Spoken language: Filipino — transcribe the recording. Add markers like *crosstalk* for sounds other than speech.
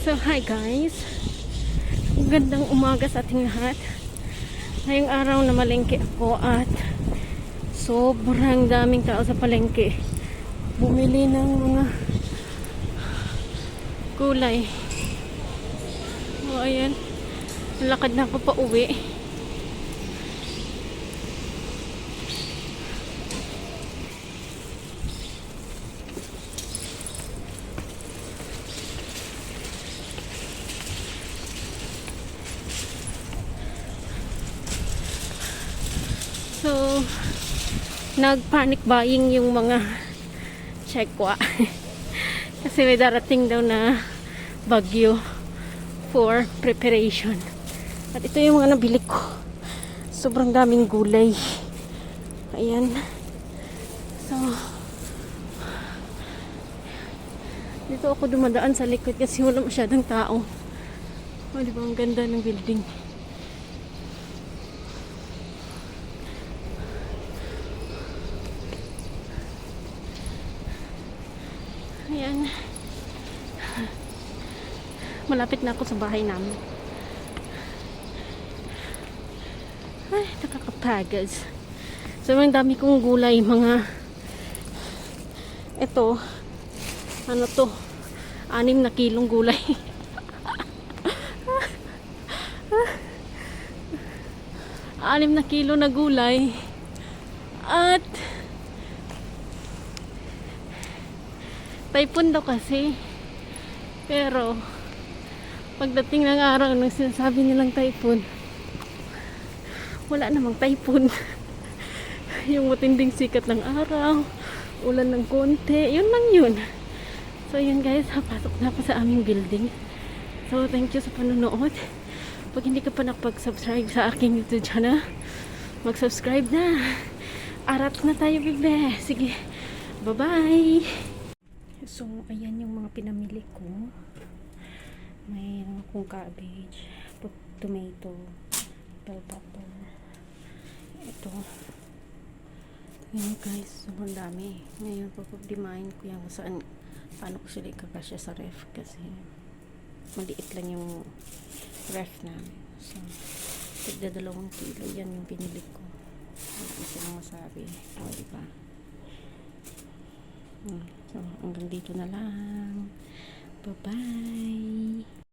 So, hi guys. Gandang umaga sa ating lahat. Ngayong araw na malengke ako at sobrang daming tao sa palengke. Bumili ng mga gulay. O, ayan. Lakad na ako pa uwi. So, nag-panic buying yung mga Chekwa. *laughs* Kasi may darating daw na bagyo for preparation. At ito yung mga nabili ko. Sobrang daming gulay. Ayan. So, dito ako dumadaan sa likod kasi wala masyadong tao. O, di ba? Ang ganda ng building. Ayan. Malapit na ako sa bahay namin. Ay, nakakapagod. So, ang dami kong gulay, mga ito, ano to, anim na kilong gulay. *laughs* anim na kilo na gulay. At Typhoon daw kasi. Pero, pagdating ng araw nang sinasabi nilang typhoon, wala namang typhoon. *laughs* yung matinding sikat ng araw, ulan ng konti, yun lang yun. So, yun guys, pasok na ako sa aming building. So, thank you sa panonood. Pag hindi ka pa nakapag-subscribe sa aking YouTube channel, mag-subscribe na. Arat na tayo, bebe. Sige, bye-bye. So, ayan yung mga pinamili ko. May akong cabbage, tomato, bell pepper. Ito. Ayan guys, sobrang dami. Ngayon, papagdimahin ko yan kung saan, paano ko sila ikakasya sa ref kasi maliit lang yung ref namin. So, tigda dalawang kilo. Yan yung pinili ko. Ano ko silang masabi. O, diba? Hmm. So, hanggang dito na lang. Bye-bye.